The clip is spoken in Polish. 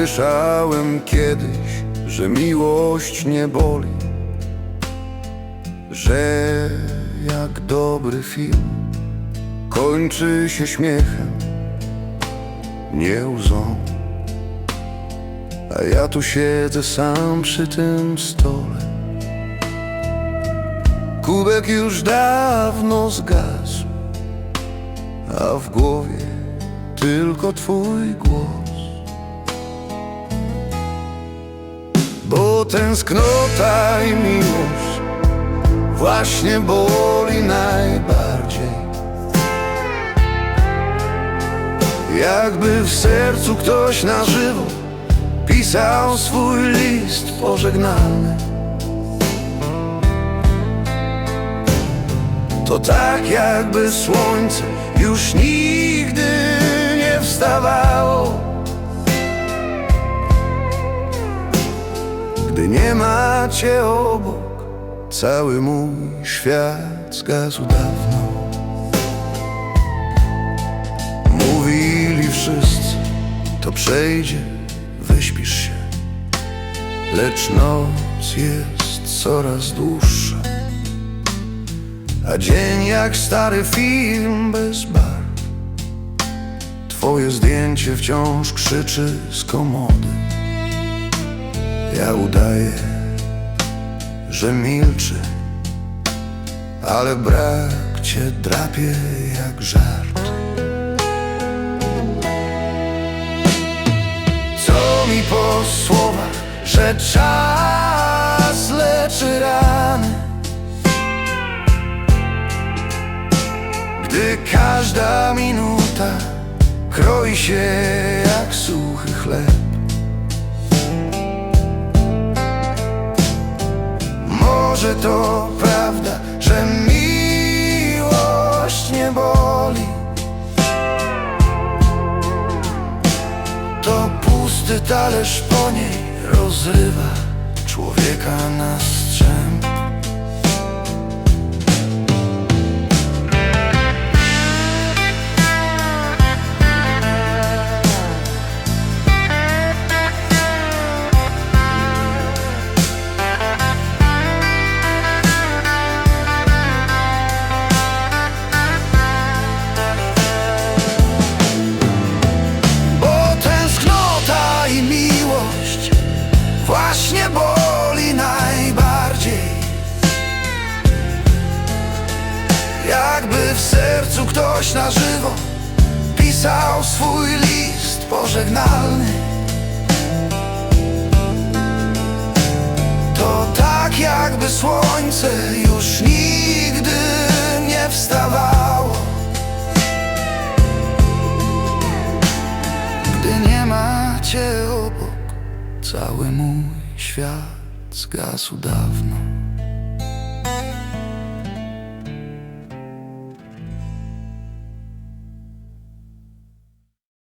Słyszałem kiedyś, że miłość nie boli, że jak dobry film kończy się śmiechem, nie łzą. A ja tu siedzę sam przy tym stole. Kubek już dawno zgasł, a w głowie tylko twój głos. Bo tęsknota i miłość właśnie boli najbardziej. Jakby w sercu ktoś na żywo pisał swój list pożegnalny. To tak jakby słońce już nigdy nie wstawało. Nie ma cię obok, cały mój świat zgasł dawno. Mówili wszyscy, to przejdzie, wyśpisz się. Lecz noc jest coraz dłuższa, a dzień jak stary film bez barw. Twoje zdjęcie wciąż krzyczy z komody. Ja udaję, że milczy, ale brak cię drapie jak żart. Co mi po słowach, że czas leczy rany Gdy każda minuta kroi się jak suchy chleb Może to prawda, że miłość nie boli? To pusty talerz po niej rozrywa człowieka na strzęp w sercu ktoś na żywo pisał swój list pożegnalny To tak jakby słońce już nigdy nie wstawało Gdy nie ma cię obok, cały mój świat zgasł dawno.